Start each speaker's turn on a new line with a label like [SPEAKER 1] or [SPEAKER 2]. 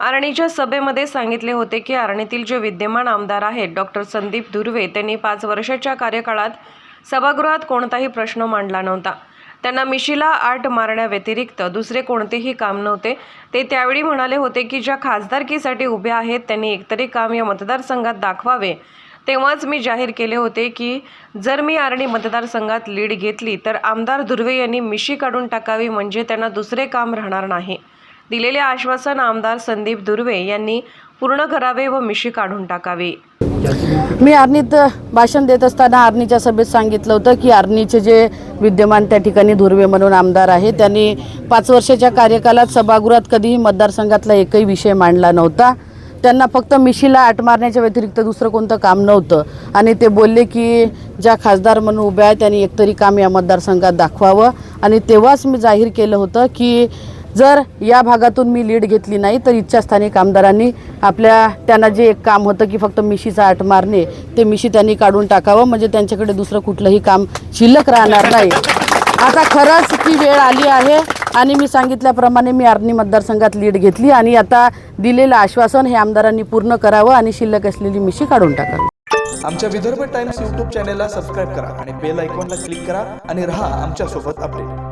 [SPEAKER 1] आर्णीच्या सभेमध्ये सांगितले होते की आर्णीतील जे विद्यमान आमदार आहेत डॉक्टर संदीप धुर्वे त्यांनी पाच वर्षाच्या कार्यकाळात सभागृहात कोणताही प्रश्न मांडला नव्हता. त्यांना मिशीला आट मारण्याव्यतिरिक्त दुसरे कोणतेही काम नव्हते. ते त्यावेळी म्हणाले होते की ज्या खासदारकीसाठी उभे आहेत त्यांनी एकतरी काम या मतदारसंघात दाखवावे. तेव्हाच मी जाहीर केले होते की जर मी आरणी मतदारसंघात लीड घेतली तर आमदार धुर्वे यांनी मिशी काढून टाकावी म्हणजे त्यांना दुसरे काम राहणार नाही. दिलेले आश्वासन आमदार संदीप धुर्वे यांनी पूर्ण करावे व मिशी काढून टाकावी.
[SPEAKER 2] मी आर्नीत भाषण देत असताना आर्नीच्या सभेत सांगितलं होतं की आर्नीचे जे विद्यमान त्या ठिकाणी धुर्वे म्हणून आमदार आहे त्यांनी पाच वर्षाच्या कार्यकालात सभागृहात कधीही मतदारसंघातला एकही विषय मांडला नव्हता. त्यांना फक्त मिशीला आट मारण्याच्या व्यतिरिक्त दुसरं कोणतं काम नव्हतं. आणि ते बोलले की ज्या खासदार म्हणून उभ्या आहेत त्यांनी एकतरी काम या मतदारसंघात दाखवावं. आणि तेव्हाच मी जाहीर केलं होतं की जर या भागातून मी लीड घेतली नाही तर इच्छास्थानी आमदारांनी आपल्या त्यांना जे एक काम होतं की फक्त मिशीचा आट मारणे ते मिशी त्यांनी काढून टाकावं. म्हणजे त्यांच्याकडे दुसरं कुठलंही काम शिल्लक राहणार नाही. आता खरंच ती वेळ आली आहे आणि मी सांगितल्याप्रमाणे मी आर्णी मतदारसंघात लीड घेतली आणि आता दिलेलं आश्वासन हे आमदारांनी पूर्ण करावं आणि शिल्लक असलेली मिशी काढून टाकावी.
[SPEAKER 3] आमच्या विदर्भ टाइम्स यूट्यूब चॅनेलला सबस्क्राईब करा आणि बेल आयकॉनला क्लिक करा आणि राहा आमच्यासोबत अपडेट.